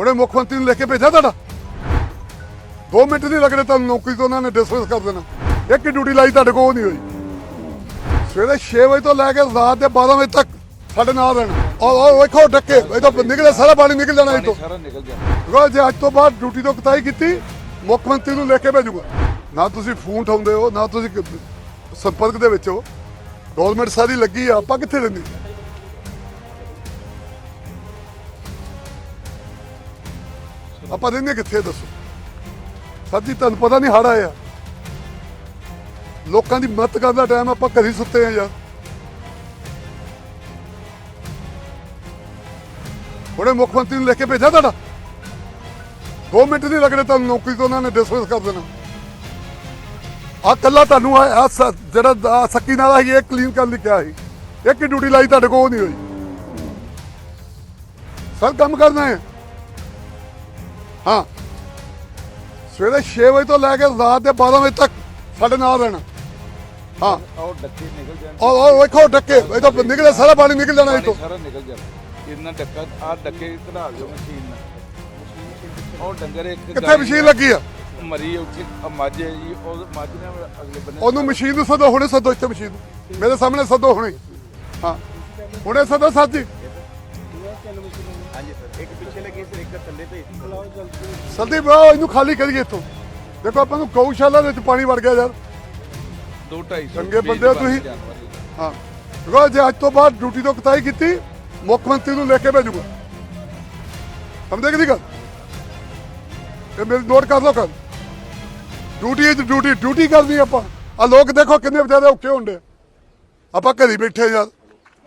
ਹੁਣੇ ਮੁੱਖ ਮੰਤਰੀ ਨੂੰ ਲਿਖ ਕੇ ਭੇਜਿਆ ਤੁਹਾਡਾ। 2 ਮਿੰਟ ਨਹੀਂ ਲੱਗਣੇ ਤੁਹਾਨੂੰ ਨੌਕਰੀ ਤੋਂ ਉਹਨਾਂ ਨੇ ਡਿਸਮਿਸ ਕਰ ਦੇਣਾ। ਇੱਕ ਹੀ ਡਿਊਟੀ ਲਾਈ ਤੁਹਾਡੇ ਕੋਲ ਨਹੀਂ ਹੋਈ। ਸਵੇਰੇ 6 ਵਜੇ ਤੋਂ ਲੈ ਕੇ ਰਾਤ ਦੇ 12 ਵਜੇ ਤੱਕ ਸਾਡੇ ਨਾਲ ਰਹਿਣਾ। ਉਹ ਵੇਖੋ ਡੱਕੇ ਇਹ ਤਾਂ ਨਿਕਲੇ ਸਾਰਾ ਪਾਣੀ ਨਿਕਲ ਜਾਣਾ ਇਹ ਤੋਂ ਸਾਰਾ ਨਿਕਲ ਜਾਣਾ ਜੇ ਅੱਜ ਤੋਂ ਬਾਅਦ ਡਿਊਟੀ ਤੋਂ ਕਤਾਈ ਕੀਤੀ ਮੁੱਖ ਮੰਤਰੀ ਨੂੰ ਲਿਖ ਕੇ ਭੇਜੂਗਾ। ਨਾ ਤੁਸੀਂ ਫੋਨ ਉਠਾਉਂਦੇ ਹੋ ਨਾ ਤੁਸੀਂ ਸੰਪਰਕ ਦੇ ਵਿੱਚ ਹੋ। ਗਵਰਨਮੈਂਟ ਸਾਰੀ ਲੱਗੀ ਆ ਆਪਾਂ ਕਿੱਥੇ ਰਹਿੰਦੇ? ਆਪਾਂ ਰਹਿੰਦੇ ਕਿੱਥੇ ਦੱਸੋ? ਸਰ ਜੀ ਤੁਹਾਨੂੰ ਪਤਾ ਨਹੀਂ ਹੜ ਆਇਆ ਲੋਕਾਂ ਦੀ ਮਦਦ ਕਰਨ ਦਾ ਟਾਈਮ ਆਪਾਂ ਘਰੀ ਸੁੱਤੇ ਆ ਯਾਰ। ਹੁਣੇ ਮੁੱਖ ਮੰਤਰੀ ਨੂੰ ਲਿਖ ਕੇ ਭੇਜਿਆ ਤੁਹਾਡਾ। 2 ਮਿੰਟ ਨਹੀਂ ਲੱਗਣੇ ਤੁਹਾਨੂੰ, ਨੌਕਰੀ ਤੋਂ ਉਹਨਾਂ ਨੇ ਡਿਸਮਿਸ ਕਰ ਦੇਣਾ। ਆ ਕੱਲਾ ਤੁਹਾਨੂੰ ਆ ਜਿਹੜਾ ਸੱਕੀ ਨਾਲ ਸੀ ਇਹ ਕਲੀਨ ਕਰਨ ਲਈ ਕਿਹਾ ਸੀ। ਇੱਕ ਹੀ ਡਿਊਟੀ ਲਾਈ ਤੁਹਾਡੇ ਕੋਲ, ਉਹ ਨਹੀਂ ਹੋਈ। ਸਰ, ਕੰਮ ਕਰਨਾ ਹੈ। ਹਾਂ। ਸਵੇਰੇ 6 ਵਜੇ ਤੋਂ ਲੈ ਕੇ ਰਾਤ ਦੇ 12 ਵਜੇ ਤੱਕ ਸਾਡੇ ਨਾਲ ਰਹਿਣਾ। ਹਾਂ। ਉਹ ਡੱਕੇ ਨਿਕਲ ਜਾਣ। ਉਹ ਉਹ ਵੇਖੋ ਡੱਕੇ। ਇਹ ਤਾਂ ਨਿਕਲੇ ਸਾਰਾ ਪਾਣੀ ਨਿਕਲ ਜਾਣਾ ਇਹ ਤੋਂ। ਸਾਰਾ ਨਿਕਲ ਜਾਣਾ। ਇਹਨਾਂ ਡੱਕਾ ਆ ਡੱਕੇ ਕਢਾ ਦਿਓ ਮਸ਼ੀਨ ਨਾਲ। ਉਹ ਡੰਗਰ ਇੱਕ ਕਿੱਥੇ ਮਸ਼ੀਨ ਲੱਗੀ ਆ? ਮਰੀ ਉੱਥੇ ਮੱਝ ਜੀ ਉਹ ਮੱਝ ਨੇ ਅਗਲੇ ਬੰਨੇ ਉਹਨੂੰ ਮਸ਼ੀਨ ਨੂੰ ਸਦੋ ਹੁਣੇ ਸਦੋ ਇੱਥੇ ਮਸ਼ੀਨ। ਮੇਰੇ ਸਾਹਮਣੇ ਸਦੋ ਹੁਣੇ। ਹਾਂ। ਹੁਣੇ ਸਦੋ ਜੀ ਹਾਂਜੀ ਸਰ। ਇੱਕ ਪਿੱਛੇ ਲੱਗੀ ਸਰ ਇੱਕ ਥੱਲੇ ਭੇਜ ਬੁਲਾਓ ਜਲਦੀ। ਸੰਦੀਪ ਆਓ ਇਹਨੂੰ ਖਾਲੀ ਕਰੀਏ ਇੱਥੋਂ। ਦੇਖੋ ਆਪਾਂ ਨੂੰ ਗਊਸ਼ਾਲਾ ਦੇ ਵਿੱਚ ਪਾਣੀ ਵੜ ਗਿਆ ਯਾਰ। ਦੋ ਢਾਈ ਸੌ ਚੰਗੇ ਬੀਜ ਬੰਦੇ ਹੋ ਤੁਸੀਂ। ਹਾਂ। ਦੇਖੋ ਜੇ ਅੱਜ ਤੋਂ ਬਾਅਦ ਡਿਊਟੀ ਤੋਂ ਕਤਾਈ ਕੀਤੀ ਮੁੱਖ ਮੰਤਰੀ ਨੂੰ ਲੈ ਕੇ ਭੇਜੂਗਾ। ਸਮਝੇ ਕਿ ਨਹੀਂ ਗੱਲ? ਇਹ ਮੇਰੀ ਨੋਟ ਕਰ ਲਓ ਕਰ ਡਿਊਟੀ ਹੈ ਡਿਊਟੀ ਡਿਊਟੀ ਕਰਨੀ ਆਪਾਂ। ਆ ਲੋਕ ਦੇਖੋ ਕਿੰਨੇ ਵਿਚਾਰੇ ਔਖੇ ਹੁੰਦੇ ਆ। ਆਪਾਂ ਘਰੀ ਬੈਠੇ ਯਾਰ।